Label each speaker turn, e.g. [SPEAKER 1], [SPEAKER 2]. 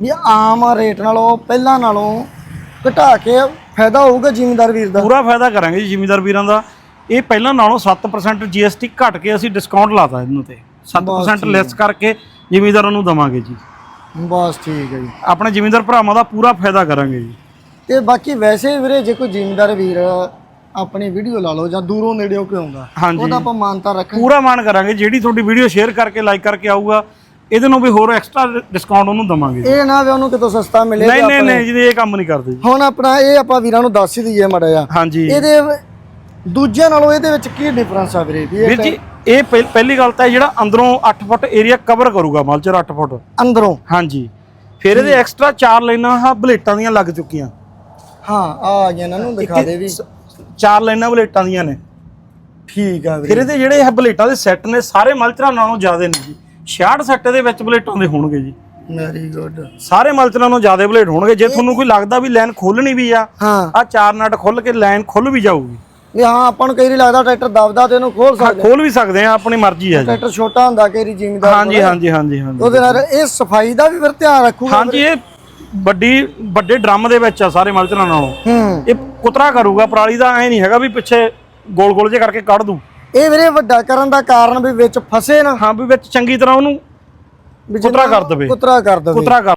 [SPEAKER 1] ਵੀ ਆਮ rate ਨਾਲੋਂ ਪਹਿਲਾਂ ਨਾਲੋਂ ਘਟਾ ਕੇ ਫਾਇਦਾ ਹੋਊਗਾ ਜ਼ਿਮੀਂਦਾਰ ਵੀਰ ਦਾ।
[SPEAKER 2] ਪੂਰਾ ਫਾਇਦਾ ਕਰਾਂਗੇ ਜੀ ਜ਼ਿਮੀਂਦਾਰ ਵੀਰਾਂ ਦਾ। ਇਹ ਪਹਿਲਾਂ ਨਾਲੋਂ 7% GST ਘਟ ਕੇ ਅਸੀਂ ਡਿਸਕਾਊਂਟ ਲਾਤਾ ਇਹਨੂੰ ਤੇ। 7% ਲੈਸ ਕਰਕੇ ਜ਼ਿਮੀਂਦਾਰਾਂ ਨੂੰ ਦਵਾਂਗੇ ਜੀ।
[SPEAKER 1] ਬਸ ਠੀਕ ਹੈ ਜੀ।
[SPEAKER 2] ਆਪਣੇ ਜ਼ਿਮੀਂਦਾਰ ਭਰਾਵਾਂ ਦਾ ਪੂਰਾ ਫਾਇਦਾ ਕਰਾਂਗੇ ਜੀ।
[SPEAKER 1] ਤੇ ਬਾਕੀ ਵੈਸੇ ਵੀਰੇ ਜੇ ਕੋਈ ਜ਼ਿਮੀਂਦਾਰ ਵੀਰ ਆਪਣੀ ਵੀਡੀਓ ਲਾ ਲਓ ਜਾਂ ਦੂਰੋਂ ਨੇੜਿਓਂ ਕਿਉਂ ਆਉਂਦਾ
[SPEAKER 2] ਹਾਂਜੀ।
[SPEAKER 1] ਉਹਦਾ ਆਪਾਂ ਮਾਨਤਾ ਰੱਖਾਂਗੇ।
[SPEAKER 2] ਪੂਰਾ ਮਾਨ ਕਰਾਂਗੇ। ਜਿਹੜੀ ਤੁਹਾਡੀ ਵੀਡੀਓ ਸ਼ੇਅਰ ਕਰਕੇ ਲਾਈਕ ਕਰਕੇ ਆਊਗਾ ਇਹਦੇ ਨੂੰ ਵੀ ਹੋਰ ਐਕਸਟਰਾ ਡਿਸਕਾਊਂਟ ਉਹਨੂੰ ਦਵਾਂਗੇ ਜੀ।
[SPEAKER 1] ਇਹ ਨਾ ਵੀ ਉਹਨੂੰ ਕਿਤੋਂ ਸਸਤਾ ਮਿਲੇ
[SPEAKER 2] ਨਹੀਂ ਨਹੀਂ ਨਹੀਂ ਜੀ ਇਹ ਕੰਮ ਨਹੀਂ ਕਰਦੇ ਜੀ।
[SPEAKER 1] ਹੁਣ ਆਪਣਾ ਇਹ ਆਪਾਂ ਵੀਰਾਂ ਨੂੰ ਦੱਸ ਹੀ ਦਈਏ ਮੜਾ ਜਾ
[SPEAKER 2] ਹਾਂਜੀ।
[SPEAKER 1] ਇਹਦੇ ਦੂਜਿਆਂ ਨਾਲੋਂ ਇਹਦੇ ਵਿੱਚ ਕੀ ਡਿਫਰੈਂਸ ਆ ਵੀਰੇ?
[SPEAKER 2] ਵੀਰ ਜੀ ਇਹ ਪਹਿ- ਪਹਿਲੀ ਗੱਲ ਤਾਂ ਜਿਹੜਾ ਅੰਦਰੋਂ 8 ਫੁੱਟ ਏਰੀਆ ਕਵਰ ਕਰੂਗਾ ਮਲਚਰ 8 ਫੁੱਟ।
[SPEAKER 1] ਅੰਦਰੋਂ?
[SPEAKER 2] ਹਾਂਜੀ। ਫਿਰ ਇਹਦੇ ਐਕਸਟਰਾ ਚਾਰ ਲਾਈਨਾਂ ਆਹ ਬਲੇਟਾਂ ਦੀਆਂ ਲੱਗ ਚੁੱਕੀਆਂ।
[SPEAKER 1] ਹਾਂ ਆ ਗਿਆ ਇਹਨਾਂ ਨੂੰ ਦਿਖਾ ਦੇ ਵੀ।
[SPEAKER 2] ਚਾਰ ਲਾਈਨਾਂ ਬਲੇਟਾਂ ਦੀਆਂ ਨੇ।
[SPEAKER 1] ਠੀਕ ਆ
[SPEAKER 2] ਫਿਰ
[SPEAKER 1] ਵੀਰੇ
[SPEAKER 2] ਇਹਦੇ ਜਿਹੜੇ ਇਹ ਬਲੇਟਾਂ ਦੇ ਸੈੱਟ ਨੇ ਸਾਰੇ ਮਲਚਰਾਂ ਨਾਲੋਂ ਜ਼ਿਆਦੇ ਨੇ ਜੀ। 66 ਸੈੱਟ ਦੇ ਵਿੱਚ ਬਲੇਟਾਂ ਦੇ ਹੋਣਗੇ ਜੀ।
[SPEAKER 1] ਵੈਰੀ ਗੁੱਡ
[SPEAKER 2] ਸਾਰੇ ਮਲਚਰਾਂ ਨਾਲੋਂ ਜ਼ਿਆਦੇ ਬਲੇਟ ਹੋਣਗੇ। ਜੇ ਤੁਹਾਨੂੰ ਕੋਈ ਲੱਗਦਾ ਵੀ ਲਾਈਨ ਖੋਲਣੀ ਵੀ ਆ
[SPEAKER 1] ਹਾਂ।
[SPEAKER 2] ਆ ਚਾਰ ਨਟ ਖੁੱਲ ਕੇ ਲਾਈਨ ਖੁੱਲ ਵੀ ਜਾਊਗੀ।
[SPEAKER 1] ਵੀ ਹਾਂ ਆਪਾਂ ਨੂੰ ਕਈ ਵਾਰੀ ਲੱਗਦਾ ਟਰੈਕਟਰ ਦਬਦਾ ਤੇ ਇਹਨੂੰ ਖੋਲ ਸਕਦੇ
[SPEAKER 2] ਖੋਲ ਵੀ ਸਕਦੇ ਆ ਆਪਣੀ ਮਰਜ਼ੀ ਆ ਜੀ।
[SPEAKER 1] ਟਰੈਕਟਰ ਛੋਟਾ ਹੁੰਦਾ ਕਈ ਵਾਰੀ ਜ਼ਿਮੀਂਦਾਰ
[SPEAKER 2] ਹਾਂਜੀ ਹਾਂਜੀ ਹਾਂਜੀ ਹਾਂਜੀ
[SPEAKER 1] ਉਹਦੇ ਨਾਲ ਇਹ ਸਫ਼ਾਈ ਦਾ ਵੀ ਫਿਰ ਧਿਆਨ ਰੱਖੂਗਾ
[SPEAKER 2] ਹਾਂਜੀ ਇਹ ਵੱਡੀ ਵੱਡੇ ਡਰਮ ਦੇ ਵਿੱਚ ਆ ਸਾਰੇ ਮਲਚਰਾਂ ਨਾਲੋਂ। ਇਹ ਕੁਤਰਾ ਕਰੂਗਾ ਪਰਾਲੀ ਦਾ ਐ ਨਹੀਂ ਹੈਗਾ ਵੀ ਪਿੱਛੇ ਗੋਲ ਗੋਲ ਜੇ ਕਰਕੇ ਕੱਢ ਦੂ।
[SPEAKER 1] ਇਹ ਵੀਰੇ ਵੱਡਾ ਕਰਨ ਦਾ ਕਾਰਨ ਵੀ ਵਿੱਚ ਫਸੇ ਨਾ।
[SPEAKER 2] ਹਾਂ ਵੀ ਵਿੱਚ ਚੰਗੀ ਤਰ੍ਹਾਂ ਉਹਨੂੰ
[SPEAKER 1] ਵੀ
[SPEAKER 2] ਕੁਤਰਾ ਕਰ ਦੇਵੇ।
[SPEAKER 1] ਕੁਤਰਾ ਕਰ ਦੇਵੇ।
[SPEAKER 2] ਕੁਤਰਾ ਕਰ